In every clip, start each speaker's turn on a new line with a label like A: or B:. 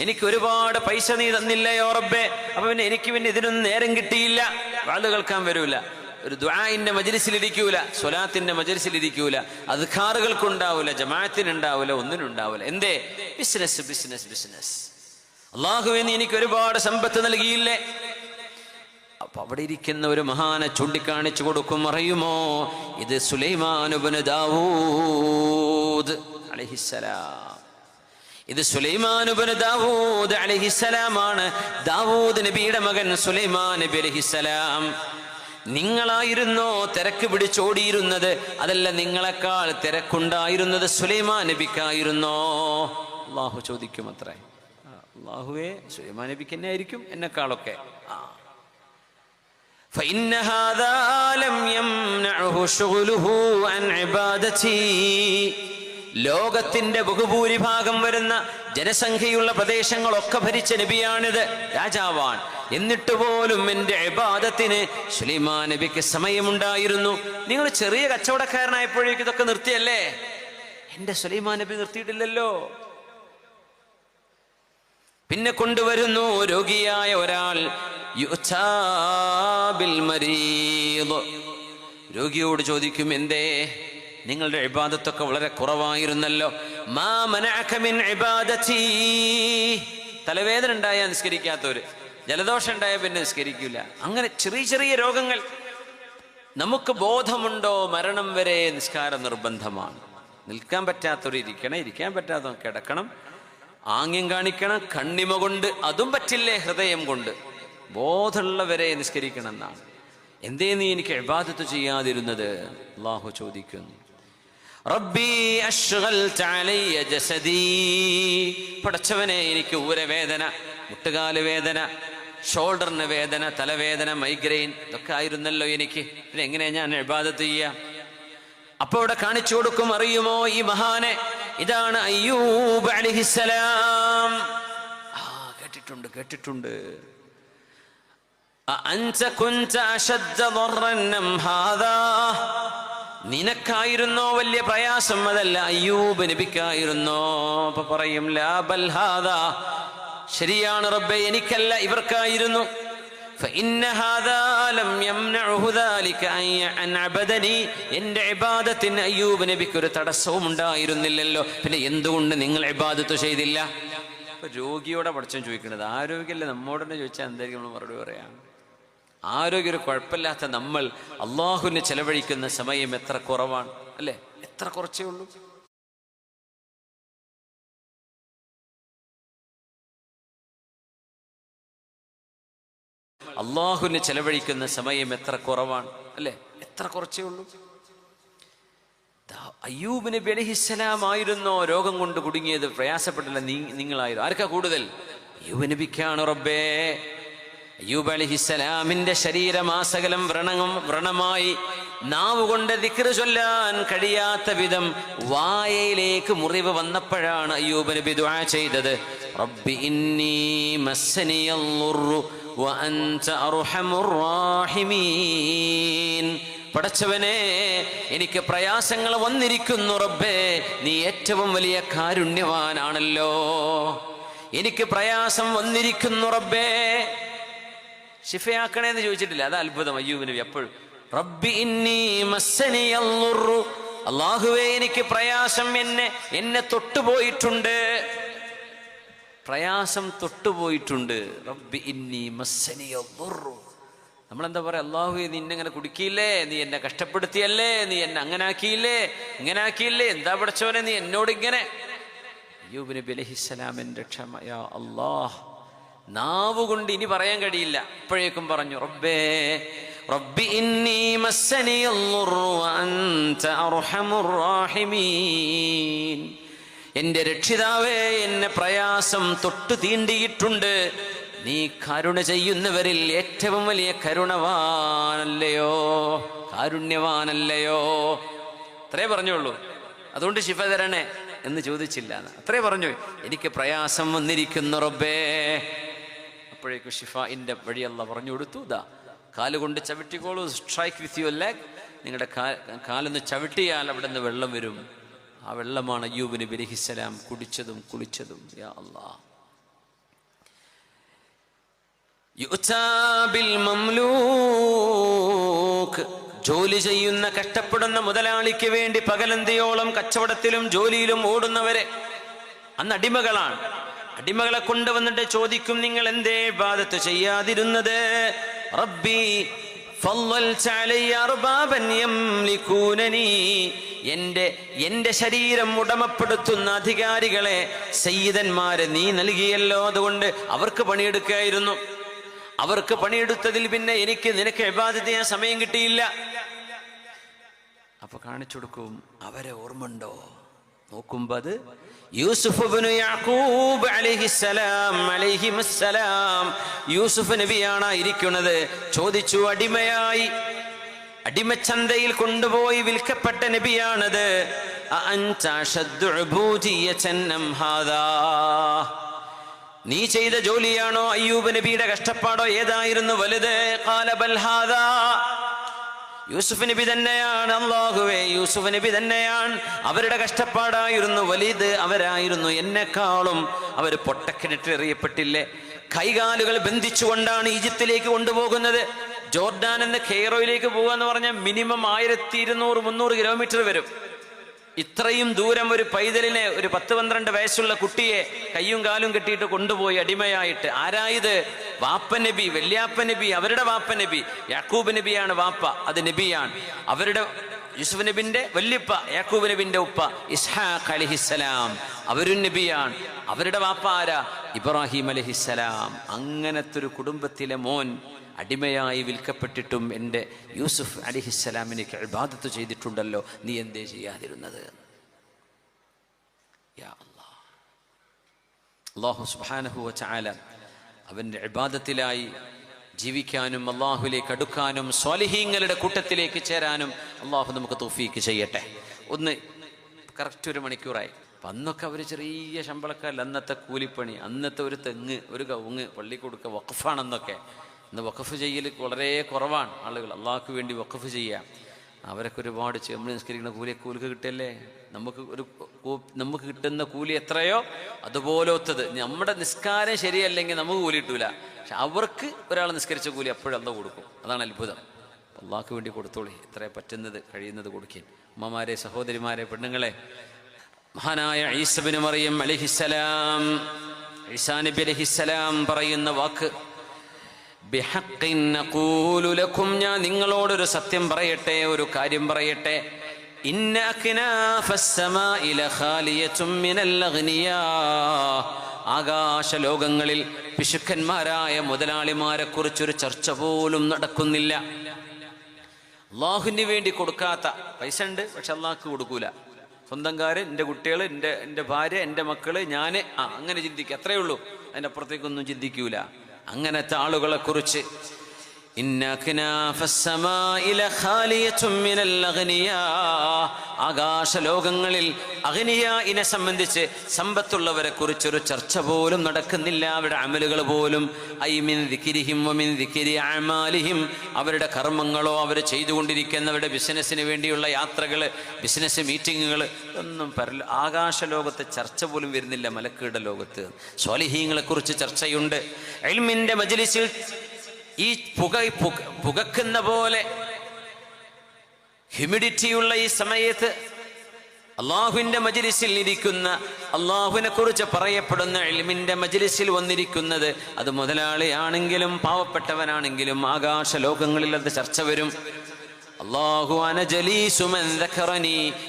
A: എനിക്ക് ഒരുപാട് പൈസ നീ തന്നില്ലയോ റബ്ബേ? അപ്പൊ പിന്നെ എനിക്ക് പിന്നെ ഇതിനൊന്നും നേരം കിട്ടിയില്ല. വാൾ കേൾക്കാൻ വരൂല. ഒരു ദ്വായിന്റെ മജലിസിലിരിക്കൂല സ്വലാത്തിന്റെ മജലിസിലിരിക്കൂല അദ്ഖാറുകൾക്കുണ്ടാവൂല ജമാഅത്തിനുണ്ടാവൂല ഒന്നിനുണ്ടാവൂല. എന്തേ? Business business business. അള്ളാഹുവിന് എനിക്ക് ഒരുപാട് സമ്പത്ത് നൽകിയില്ലേ? അപ്പൊ അവിടെ ഇരിക്കുന്ന ഒരു മഹാനെ ചൂണ്ടിക്കാണിച്ചു കൊടുക്കും. അറിയുമോ? ഇത് സുലൈമാനുബന് ദാവൂദ്. അലഹിസലാം ഇത് സുലൈമാനുബന് ദാവൂദ് അലഹിസലാമാണ് ദാവൂദ് നബിയുടെ മകൻ സുലൈമാൻ നബി അലഹിസലാം നിങ്ങളായിരുന്നോ തിരക്ക് പിടിച്ചോടിയിരുന്നത് അതല്ല നിങ്ങളെക്കാൾ തിരക്കുണ്ടായിരുന്നത് സുലൈമാൻ നബിക്കായിരുന്നോ അള്ളാഹു ചോദിക്കും അത്രേ ആ, അള്ളാഹുവേ സുലൈമാൻ നബിക്ക് എന്നെ ആയിരിക്കും എന്നെക്കാളൊക്കെ ആ فإن هذا لم يمنعه شغله عن عبادتي ലോകത്തിന്റെ ബഹുഭൂരിഭാഗം വരുന്ന ജനസംഖ്യയുള്ള പ്രദേശങ്ങളൊക്കെ ഭരിച്ച നബിയാണിത് രാജാവാൻ എന്നിട്ട് പോലും എന്റെ അബാദത്തിന് സുലൈമാ നബിക്ക് സമയമുണ്ടായിരുന്നു. നിങ്ങൾ ചെറിയ കച്ചവടക്കാരനായപ്പോഴേക്കും ഇതൊക്കെ നിർത്തിയല്ലേ? എന്റെ സുലൈമാ നബി നിർത്തിയിട്ടില്ലല്ലോ. പിന്നെ കൊണ്ടുവരുന്നു രോഗിയായ ഒരാൾ. രോഗിയോട് ചോദിക്കും എന്തേ? നിങ്ങളുടെ ഇബാദത്തൊക്കെ വളരെ കുറവായിരുന്നല്ലോ. തലവേദന ഉണ്ടായാൽ നിസ്കരിക്കാത്തവര് ജലദോഷം ഉണ്ടായാൽ പിന്നെ നിസ്കരിക്കില്ല അങ്ങനെ ചെറിയ ചെറിയ രോഗങ്ങൾ. നമുക്ക് ബോധമുണ്ടോ? മരണം വരെ നിസ്കാരം നിർബന്ധമാണ്. നിൽക്കാൻ പറ്റാത്തവർ ഇരിക്കണം ഇരിക്കാൻ പറ്റാത്തവർ കിടക്കണം. ആംഗ്യം കാണിക്കണം കണ്ണിമ കൊണ്ട് അതും പറ്റില്ലേ ഹൃദയം കൊണ്ട്. ബോധമുള്ളവരെ നിസ്കരിക്കണം എന്നാണ്. എന്തേ നീ എനിക്ക് ഇബാദത്ത് ചെയ്യാതിരുന്നത്? അള്ളാഹു ചോദിക്കുന്നു. റബ്ബി ജസദീ. പടച്ചവനെ എനിക്ക് ഊരവേദന മുട്ടുകാൽ വേദന ഷോൾഡറിന് വേദന തലവേദന മൈഗ്രെയിൻ ഇതൊക്കെ ആയിരുന്നല്ലോ എനിക്ക്. പിന്നെ എങ്ങനെയാ ഞാൻ എഴുപാതത്ത് ചെയ്യാം? അപ്പൊ ഇവിടെ കാണിച്ചു കൊടുക്കും അറിയുമോ ഈ മഹാനെ? ഇതാണ് അയ്യൂബ് അലിഹിസലാം ആ കേട്ടിട്ടുണ്ട് കേട്ടിട്ടുണ്ട്. അഞ്ച കുഞ്ച അശദ്ധ നിനക്കായിരുന്നോ വലിയ പ്രയാസം? അതല്ല അയ്യൂബ് നബിക്കായിരുന്നോ? അപ്പൊ പറയും ലാബൽഹാദ ശരിയാണ് റബ്ബെ എനിക്കല്ല ഇവർക്കായിരുന്നു. എന്റെ ഇബാദത്തിന് അയ്യൂബ് നബിക്ക് ഒരു തടസ്സവും ഉണ്ടായിരുന്നില്ലല്ലോ പിന്നെ എന്തുകൊണ്ട് നിങ്ങൾ ഇബാദത്ത് ചെയ്തില്ല? രോഗിയോടെ പഠിച്ചോ ചോദിക്കുന്നത് ആരോഗ്യമല്ലേ നമ്മോടന്നെ ചോദിച്ചാൽ എന്തായിരിക്കും നമ്മൾ മറുപടി പറയാം? ആരോഗ്യം കുഴപ്പമില്ലാത്ത നമ്മൾ അള്ളാഹുവിന് ചെലവഴിക്കുന്ന സമയം എത്ര കുറവാണ് അല്ലേ? എത്ര കുറച്ചേ ഉള്ളൂ. അള്ളാഹുവിന് ചെലവഴിക്കുന്ന സമയം എത്ര കുറവാണ് അല്ലേ? എത്ര കുറച്ചേ ഉള്ളൂ. ദാ അയ്യൂബ് നബി അലഹിസ്സലാം ആയിരുന്നോ? രോഗം കൊണ്ട് കുടുങ്ങിയത് പ്രയാസപ്പെട്ടില്ല നിങ്ങളായിരുന്നു. ആർക്കാ കൂടുതൽ? അയ്യൂബ് നബിക്കാണ് റബ്ബേ. അയ്യൂബ് അലിഹിസ്സലാമിന്റെ ശരീരമാസകലം വ്രണങ്ങും വ്രണമായി നാവ് കൊണ്ട് ദിക്റ് ചൊല്ലാൻ കഴിയാത്ത വിധം വായയിലേക്ക് മുറിവ് വന്നപ്പോഴാണ് അയ്യൂബ് നബി ദുആ ചെയ്തത്. റബ്ബി ഇന്നി മസ്സനിയൽ ളുർറു വഅൻത അർഹമുർ റാഹിമീൻ. പടച്ചവനെ എനിക്ക് പ്രയാസങ്ങൾ വന്നിരിക്കുന്നു റബ്ബേ നീ ഏറ്റവും വലിയ കാരുണ്യവാനാണല്ലോ. എനിക്ക് പ്രയാസം വന്നിരിക്കുന്നു റബ്ബേ ഷിഫയാക്കണേന്ന് ചോദിച്ചിട്ടില്ല. അത് അത്ഭുതം. അയ്യൂബ് നബി എപ്പോഴും റബ്ബി ഇന്നി മസ്സനി. അള്ളാഹുവേ എനിക്ക് പ്രയാസം എന്നെ എന്നെ തൊട്ടുപോയിട്ടുണ്ട്. പ്രയാസം തൊട്ടുപോയിട്ടുണ്ട്. റബ്ബി ഇന്നി മസ്സനി. നമ്മളെന്താ പറയാ? അള്ളാഹു നീ എന്നെ ഇങ്ങനെ കുടുക്കിയില്ലേ? നീ എന്നെ കഷ്ടപ്പെടുത്തിയല്ലേ? നീ എന്നെ അങ്ങനെ ആക്കിയില്ലേ ഇങ്ങനെ ആക്കിയില്ലേ എന്താ പഠിച്ചവനെ നീ എന്നോട് ഇങ്ങനെ? അയ്യൂബ് നബി അലഹിസ്സലാമിന്റെ ക്ഷമ. അല്ലാഹ്. നാവ് കൊണ്ട് ഇനി പറയാൻ കഴിയില്ല. ഇപ്പോഴേക്കും പറഞ്ഞു റബ്ബേ റബ്ബി ഇന്നി അർഹമുർ റാഹിമീൻ. എന്റെ രക്ഷിതാവേ എന്നെ പ്രയാസം തൊട്ടു തീണ്ടിയിട്ടുണ്ട്. നീ കരുണ ചെയ്യുന്നവരിൽ ഏറ്റവും വലിയ കരുണവാനല്ലയോ? കാരുണ്യവാനല്ലയോ? അത്രേ പറഞ്ഞുള്ളൂ. അതുകൊണ്ട് ശിഫ തരണേ എന്ന് ചോദിച്ചില്ല. അത്രേ പറഞ്ഞു. എനിക്ക് പ്രയാസം വന്നിരിക്കുന്നു റബ്ബേ. അപ്പോഴേക്കും ഷിഫായിന്റെ വഴിയല്ല പറഞ്ഞു കൊടുത്തു. ഇതാ കാലുകൊണ്ട് ചവിട്ടിക്കോളൂ സ്ട്രൈക്ക് വിത്ത് യുവർ ലെഗ് നിങ്ങളുടെ കാലൊന്ന് ചവിട്ടിയാൽ അവിടെ നിന്ന് വെള്ളം വരും. ആ വെള്ളമാണ് അയ്യൂബ് നബി കുടിച്ചതും കുളിച്ചതും. യാ അല്ലാ ജോലി ചെയ്യുന്ന കഷ്ടപ്പെടുന്ന മുതലാളിക്ക് വേണ്ടി പകലന്തിയോളം കച്ചവടത്തിലും ജോലിയിലും ഓടുന്നവരെ അന്ന് അടിമകളാണ്. അടിമകളെ കൊണ്ടുവന്നിട്ട് ചോദിക്കും നിങ്ങൾ എന്തേ ബാധത്ത് ചെയ്യാതിരുന്നത്? റബ്ബി എന്റെ എന്റെ ശരീരം ഉടമപ്പെടുത്തുന്ന അധികാരികളെ സയ്യിദന്മാരെ നീ നൽകിയല്ലോ അതുകൊണ്ട് അവർക്ക് പണിയെടുക്കായിരുന്നു. അവർക്ക് പണിയെടുത്തതിൽ പിന്നെ എനിക്ക് നിനക്ക് എബാധിത ഞാൻ സമയം കിട്ടിയില്ല. അപ്പൊ കാണിച്ചു കൊടുക്കും അവരെ ഓർമ്മണ്ടോ നോക്കുമ്പോ അത് യൂസുഫ് യാക്കൂബ് അലൈഹിസ്സലാം യൂസുഫ് നബിയാണ് ഇരിക്കുന്നത്. ചോദിച്ചു അടിമയായി. അടിമച്ചന്തയിൽ കൊണ്ടുപോയി വിൽക്കപ്പെട്ട നബിയാണത്. നീ ചെയ്ത ജോലിയാണോ അയ്യൂബ് നബിയുടെ കഷ്ടപ്പാടോ? ഏതായിരുന്നു വലുത്? ഖാല ബൽ ഹാദാ. യൂസുഫ് നബി തന്നെയാണ് അള്ളാഹുവേ യൂസുഫ് നബി തന്നെയാണ്. അവരുടെ കഷ്ടപ്പാടായിരുന്നു വലുത് അവരായിരുന്നു. എന്നെക്കാളും അവർ പൊട്ടക്കിണിട്ട് എറിയപ്പെട്ടില്ലേ കൈകാലുകൾ ബന്ധിച്ചുകൊണ്ടാണ് ഈജിപ്തിലേക്ക് കൊണ്ടുപോകുന്നത്. ജോർഡാൻ എന്ന് കെയ്റോയിലേക്ക് പോകുക എന്ന് പറഞ്ഞാൽ മിനിമം ആയിരത്തി ഇരുന്നൂറ് മുന്നൂറ് കിലോമീറ്റർ വരും. ഇത്രയും ദൂരം ഒരു പൈതലിനെ ഒരു പത്ത് പന്ത്രണ്ട് വയസ്സുള്ള കുട്ടിയെ കയ്യും കാലും കെട്ടിയിട്ട് കൊണ്ടുപോയി അടിമയായിട്ട്. ആരായത്? വാപ്പ നബി വല്യാപ്പ നബി അവരുടെ വാപ്പ നബി. യാക്കൂബ് നബിയാണ് വാപ്പ അത് നബിയാണ്. അവരുടെ യൂസുഫ് നബിന്റെ വല്യപ്പ യാക്കൂബ് നബിന്റെ ഉപ്പ ഇസ്ഹാഖ് അലിഹിസ്സലാം. അവരും നബിയാണ്. അവരുടെ വാപ്പ ആരാ? ഇബ്രാഹിം അലിഹിസ്സലാം. അങ്ങനത്തെ ഒരു കുടുംബത്തിലെ മോൻ അടിമയായി വിൽക്കപ്പെട്ടിട്ടും എന്റെ യൂസുഫ് അലിഹിസ്സലാമിനേക്ക് ഇബാദത്ത് ചെയ്തിട്ടുണ്ടല്ലോ. നീ എന്തേ ചെയ്യാതിരുന്നത്. അള്ളാഹു സുബാനഹുവ ചാല അവന്റെ ഇബാദത്തിലായി ജീവിക്കാനും അള്ളാഹുലേക്ക് അടുക്കാനും സ്വാലിഹീങ്ങളുടെ കൂട്ടത്തിലേക്ക് ചേരാനും അള്ളാഹു നമുക്ക് തോഫീക്ക് ചെയ്യട്ടെ. ഒന്ന് കറക്റ്റ് ഒരു മണിക്കൂറായി. അന്നൊക്കെ അവർ ചെറിയ ശമ്പളക്കാരിൽ അന്നത്തെ കൂലിപ്പണി അന്നത്തെ ഒരു തെങ്ങ് ഒരു കവുങ്ങ് പള്ളി കൊടുക്കുക വഖഫാണെന്നൊക്കെ. ഇന്ന് വഖഫ് ചെയ്യൽ വളരെ കുറവാണ് ആളുകൾ. അള്ളാഹ്ക്ക് വേണ്ടി വഖഫ് ചെയ്യാം. അവരൊക്കെ ഒരുപാട് നമ്മൾ നിസ്കരിക്കുന്ന കൂലി കൂലിക്ക് കിട്ടിയല്ലേ? നമുക്ക് ഒരു നമുക്ക് കിട്ടുന്ന കൂലി എത്രയോ? അതുപോലത്തത്. നമ്മുടെ നിസ്കാരം ശരിയല്ലെങ്കിൽ നമുക്ക് കൂലി കിട്ടൂല. പക്ഷെ അവർക്ക് ഒരാൾ നിസ്കരിച്ച കൂലി അപ്പോഴും അല്ല കൊടുക്കും. അതാണ് അത്ഭുതം. അള്ളാഹ്ക്ക് വേണ്ടി കൊടുത്തോളി. എത്ര പറ്റുന്നത് കഴിയുന്നത് കൊടുക്കാൻ അമ്മമാരെ സഹോദരിമാരെ പെണ്ണുങ്ങളെ. മഹാനായ ഈസബിന് മറിയം അലിഹിസലാം ഈസാ നബി അലിഹിസലാം പറയുന്ന വാക്ക് ബിഹഖിൻ നഖൂലു ലക്കും ഞാൻ നിങ്ങളോടൊരു സത്യം പറയട്ടെ ഒരു കാര്യം പറയട്ടെ. ഇന്ന അക്നാഫസ്സമാഇ ലഖാലിയത്തും മിനൽ അഗ്നിയാ. ആകാശ ലോകങ്ങളിൽ പിശുക്കന്മാരായ മുതലാളിമാരെ കുറിച്ചൊരു ചർച്ച പോലും നടക്കുന്നില്ല. അള്ളാഹുവിന് വേണ്ടി കൊടുക്കാത്ത പൈസ ഉണ്ട് പക്ഷെ അള്ളാഹ്ക്ക് കൊടുക്കൂല. സ്വന്തം കാര്യം എന്റെ കുട്ടികൾ എന്റെ എന്റെ ഭാര്യ എന്റെ മക്കൾ ഞാൻ ആ അങ്ങനെ ചിന്തിക്കുക അത്രയേ ഉള്ളൂ. അതിന്റെ അപ്പുറത്തേക്കൊന്നും ചിന്തിക്കൂല. അങ്ങനത്തെ ആളുകളെ കുറിച്ച് ആകാശ ലോകങ്ങളിൽ അഗ്നിയായിനെ സംബന്ധിച്ച് സമ്പത്തുള്ളവരെ കുറിച്ചൊരു ചർച്ച പോലും നടക്കുന്നില്ല. അവരുടെ അമലുകൾ പോലും അമാലിഹിം. അവരുടെ കർമ്മങ്ങളോ അവർ ചെയ്തുകൊണ്ടിരിക്കുന്നവരുടെ ബിസിനസ്സിന് വേണ്ടിയുള്ള യാത്രകൾ ബിസിനസ് മീറ്റിങ്ങുകൾ ഒന്നും പരല ആകാശ ലോകത്തെ ചർച്ച പോലും വരുന്നില്ല മലക്കീട ലോകത്ത്. സ്വാലിഹീങ്ങളെ കുറിച്ച് ചർച്ചയുണ്ട്. എൽമിന്റെ മജലിസിൽ ഈ പുക പുക- പുകക്കുന്ന പോലെ ഹ്യൂമിഡിറ്റിയുള്ള ഈ സമയത്ത് അള്ളാഹുവിന്റെ മജിലിസിൽ ഇരിക്കുന്ന അള്ളാഹുവിനെ കുറിച്ച് പറയപ്പെടുന്ന എളിമിന്റെ മജിലിസിൽ വന്നിരിക്കുന്നത് അത് മുതലാളിയാണെങ്കിലും പാവപ്പെട്ടവനാണെങ്കിലും ആകാശ ലോകങ്ങളിൽ അത് ചർച്ച വരും. അള്ളാഹു അനജലീസുമൻ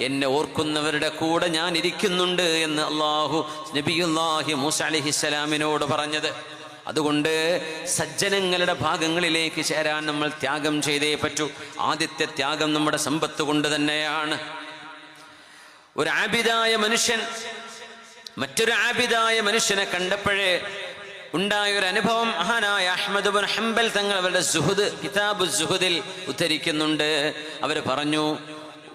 A: എന്നെ ഓർക്കുന്നവരുടെ കൂടെ ഞാൻ ഇരിക്കുന്നുണ്ട് എന്ന് അള്ളാഹു നബിയുല്ലാഹി മൂസ അലിഹിസ്സലാമിനോട് പറഞ്ഞത്. അതുകൊണ്ട് സജ്ജനങ്ങളുടെ ഭാഗങ്ങളിലേക്ക് ചേരാൻ നമ്മൾ ത്യാഗം ചെയ്തേ പറ്റൂ. ആദ്യത്തെ ത്യാഗം നമ്മുടെ സമ്പത്ത് കൊണ്ട് തന്നെയാണ്. ഒരു ആബിദായ മനുഷ്യൻ മറ്റൊരു ആബിദായ മനുഷ്യനെ കണ്ടപ്പോഴേ ഉണ്ടായ ഒരു അനുഭവം മഹാനായ അഹമ്മദ് ബുൻ ഹംബൽ തങ്ങൾ അവരുടെ സുഹുദ് കിതാബ് സുഹുദിൽ ഉദ്ധരിക്കുന്നുണ്ട്. അവർ പറഞ്ഞു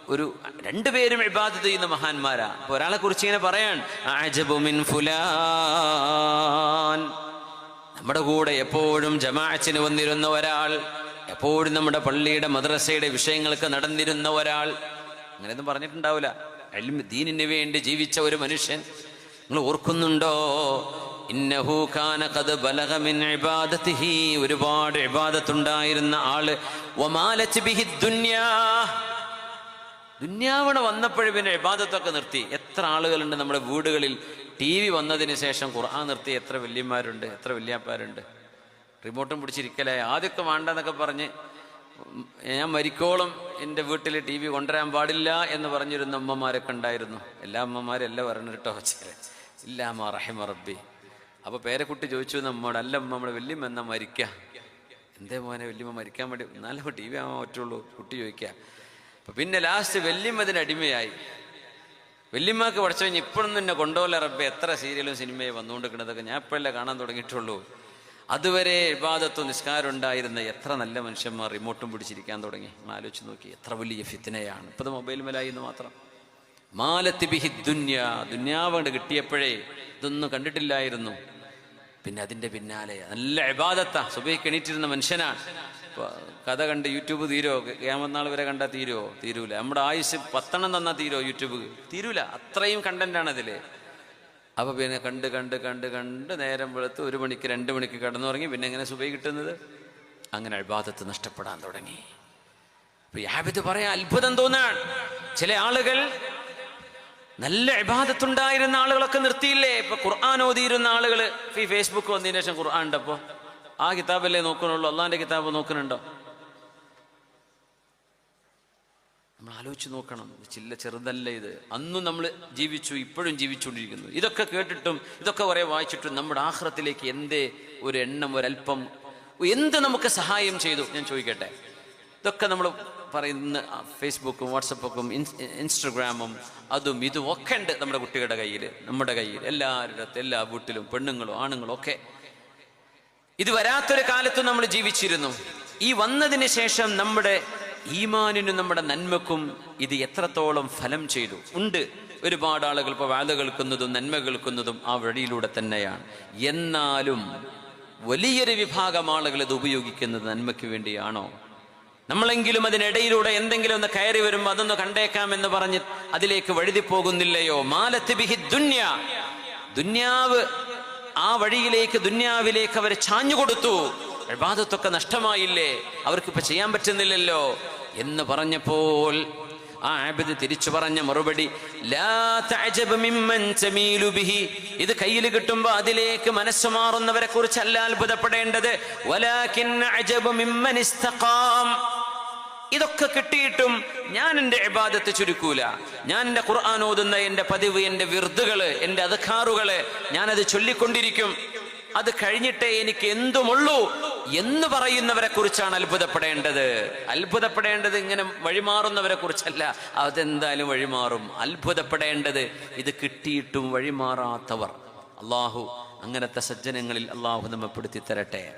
A: ഒരു രണ്ടുപേരും ഇബാദത്ത് ചെയ്യുന്ന മഹാന്മാരാ. ഒരാളെ കുറിച്ച് ഇങ്ങനെ പറയാൻ അഅജബു മിൻ ഫുലാൻ. നമ്മുടെ കൂടെ എപ്പോഴും ജമാഅച്ചിന് വന്നിരുന്ന ഒരാൾ എപ്പോഴും നമ്മുടെ പള്ളിയുടെ മദ്രസയുടെ വിഷയങ്ങൾക്ക് നടന്നിരുന്ന ഒരാൾ. അങ്ങനെയൊന്നും പറഞ്ഞിട്ടുണ്ടാവില്ല. ഇൽമ് ദീനിന് വേണ്ടി ജീവിച്ച ഒരു മനുഷ്യൻ. നിങ്ങൾ ഓർക്കുന്നുണ്ടോ? ഒരുപാട് ഇബാദത്തുണ്ടായിരുന്ന ആൾ. ദുന്യാവണ വന്നപ്പോഴും പിന്നെ ഇബാദത്തൊക്കെ നിർത്തി. എത്ര ആളുകളുണ്ട് നമ്മുടെ വീടുകളിൽ. ടി വി വന്നതിന് ശേഷം ഖുർആൻ നിർത്തി എത്ര വല്യന്മാരുണ്ട് എത്ര വല്യാപ്പാരുണ്ട്. റിമോട്ടും പിടിച്ചിരിക്കലേ ആദ്യമൊക്കെ വേണ്ടെന്നൊക്കെ പറഞ്ഞ് ഞാൻ മരിക്കോളം എന്റെ വീട്ടിൽ ടി വി കൊണ്ടുവരാൻ പാടില്ല എന്ന് പറഞ്ഞിരുന്ന അമ്മമാരൊക്കെ ഉണ്ടായിരുന്നു. എല്ലാ അമ്മമാരും എല്ലാം പറഞ്ഞു കേട്ടോ ചില ഇല്ലാമ റഹിമ റബ്ബി. അപ്പോൾ പേരക്കുട്ടി ചോദിച്ചു നമ്മോട് അല്ല അമ്മ നമ്മുടെ വല്യമ്മ എന്നാ മരിക്കുക എന്തേ മോനെ വല്യമ്മ മരിക്കാൻ വേണ്ടി എന്നാലും ടി വി ആവാൻ പറ്റുള്ളൂ. കുട്ടി ചോദിക്കുക അപ്പൊ പിന്നെ ലാസ്റ്റ് വല്യമ്മ അതിന് അടിമയായി. വല്യമ്മക്ക് പഠിച്ചു കഴിഞ്ഞ് ഇപ്പോഴൊന്നും എന്നെ കൊണ്ടുപോലെ റബ്ബെ എത്ര സീരിയലും സിനിമയും വന്നുകൊണ്ടിരിക്കുന്നതൊക്കെ ഞാൻ ഇപ്പോഴല്ലേ കാണാൻ തുടങ്ങിയിട്ടുള്ളൂ. അതുവരെ ഇബാദത്തും നിസ്കാരം ഉണ്ടായിരുന്ന എത്ര നല്ല മനുഷ്യന്മാർ റിമോട്ടും പിടിച്ചിരിക്കാൻ തുടങ്ങി. ആലോചിച്ച് നോക്കി. എത്ര വലിയ ഫിത്തിനയാണ് ഇപ്പം മൊബൈൽ മേലായി എന്ന് മാത്രം. മാലത്തി ബിഹി ദുന്യ. ദുന്യാവ് കിട്ടിയപ്പോഴേ ഇതൊന്നും കണ്ടിട്ടില്ലായിരുന്നു. പിന്നെ അതിന്റെ പിന്നാലെ നല്ല ഇബാദത്താ. സുബൈക്ക് എണീറ്റിരുന്ന മനുഷ്യനാണ് കഥ കണ്ട് യൂട്യൂബ് തീരോ ക്യാമന്നാൾ വരെ കണ്ടാൽ തീരോ തീരൂല. നമ്മുടെ ആയുസ് പത്തെണ്ണം തന്നാൽ തീരോ യൂട്യൂബ്? തീരൂല. അത്രയും കണ്ടന്റാണ് അതിൽ അപ്പൊ പിന്നെ കണ്ട് കണ്ട് കണ്ട് കണ്ട് നേരം വെളുത്ത് ഒരു മണിക്ക് രണ്ട് മണിക്ക് കിടന്നുറങ്ങി പിന്നെ എങ്ങനെ സുബൈ കിട്ടുന്നത്? അങ്ങനെ അഴിബാദത്ത് നഷ്ടപ്പെടാൻ തുടങ്ങി. യാബിത് പറയാൻ അത്ഭുതം തോന്നാണ് ചില ആളുകൾ നല്ല ഇബാദത്തുണ്ടായിരുന്ന ആളുകളൊക്കെ നിർത്തിയില്ലേ? ഇപ്പൊ ഖുർആൻ ഓതിയിരുന്ന ആളുകൾ ഈ ഫേസ്ബുക്ക് വന്നതിന് ശേഷം ഖുർആൻ ഉണ്ടപ്പോ? ആ കിതാബല്ലേ നോക്കണുള്ളൂ അള്ളാന്റെ കിതാബ് നോക്കുന്നുണ്ടോ? നമ്മൾ ആലോചിച്ച് നോക്കണം. ചില്ല ചെറുതല്ല ഇത്. അന്നും നമ്മൾ ജീവിച്ചു ഇപ്പോഴും ജീവിച്ചുകൊണ്ടിരിക്കുന്നു. ഇതൊക്കെ കേട്ടിട്ടും ഇതൊക്കെ കുറെ വായിച്ചിട്ടും നമ്മുടെ ആഹ്റത്തിലേക്ക് എന്തേ ഒരു എണ്ണം ഒരല്പം എന്ത് നമുക്ക് സഹായം ചെയ്തു? ഞാൻ ചോദിക്കട്ടെ. ഇതൊക്കെ നമ്മൾ പറയുന്ന ഫേസ്ബുക്കും വാട്സപ്പൊക്കും ഇൻസ്- ഇൻസ്റ്റഗ്രാമും അതും ഇതും ഒക്കെ ഉണ്ട് നമ്മുടെ കുട്ടികളുടെ കയ്യിൽ നമ്മുടെ കയ്യിൽ എല്ലാവരുടെ എല്ലാ വീട്ടിലും പെണ്ണുങ്ങളും ആണുങ്ങളും ഒക്കെ ഇത് വരാത്തൊരു കാലത്ത് നമ്മൾ ജീവിച്ചിരുന്നു. ഈ വന്നതിന് ശേഷം നമ്മുടെ ഈമാനിനും നമ്മുടെ നന്മക്കും ഇത് എത്രത്തോളം ഫലം ചെയ്തു. ഉണ്ട് ഒരുപാട് ആളുകൾ ഇപ്പോൾ വാത കേൾക്കുന്നതും നന്മ കേൾക്കുന്നതും ആ വഴിയിലൂടെ തന്നെയാണ്. എന്നാലും വലിയൊരു വിഭാഗം ആളുകൾ ഇത് ഉപയോഗിക്കുന്നത് നന്മയ്ക്ക് വേണ്ടിയാണോ? നമ്മളെങ്കിലും അതിനിടയിലൂടെ എന്തെങ്കിലും ഒന്ന് കയറി വരുമ്പോൾ അതൊന്ന് കണ്ടേക്കാം എന്ന് പറഞ്ഞ് അതിലേക്ക് വഴുതി പോകുന്നില്ലയോ മാലത്ത് ബിഹി ദുന്യ. ദുന്യാവ് ആ വഴിയിലേക്ക് ദുന്യാവിലേക്ക് അവരെ ചാഞ്ഞു കൊടുത്തു. വിവാദത്തൊക്കെ നഷ്ടമായില്ലേ? അവർക്കിപ്പോൾ ചെയ്യാൻ പറ്റുന്നില്ലല്ലോ. എന്ന് പറഞ്ഞപ്പോൾ ആ ആബിദ് തിരിച്ചു പറഞ്ഞ മറുപടി. ഇത് കയ്യിൽ കിട്ടുമ്പോൾ അതിലേക്ക് മനസ്സ് മാറുന്നവരെ കുറിച്ചല്ല അത്ഭുതപ്പെടേണ്ടത് ഇതൊക്കെ കിട്ടിയിട്ടും ഞാൻ എന്റെ ഇബാദത്ത് ചുരുക്കൂല. ഞാൻ എന്റെ ഖുർആൻ ഓതുന്ന എന്റെ പതിവ് എന്റെ വിർദുകൾ എന്റെ അധക്കാറുകൾ ഞാനത് ചൊല്ലിക്കൊണ്ടിരിക്കും. അത് കഴിഞ്ഞിട്ടേ എനിക്ക് എന്തുമുള്ളൂ എന്ന് പറയുന്നവരെ കുറിച്ചാണ് അത്ഭുതപ്പെടേണ്ടത്. അത്ഭുതപ്പെടേണ്ടത് ഇങ്ങനെ വഴിമാറുന്നവരെ കുറിച്ചല്ല. അതെന്തായാലും വഴിമാറും. അത്ഭുതപ്പെടേണ്ടത് ഇത് കിട്ടിയിട്ടും വഴിമാറാത്തവർ. അള്ളാഹു അങ്ങനത്തെ സജ്ജനങ്ങളിൽ അള്ളാഹു നമ്മപ്പെടുത്തി തരട്ടെ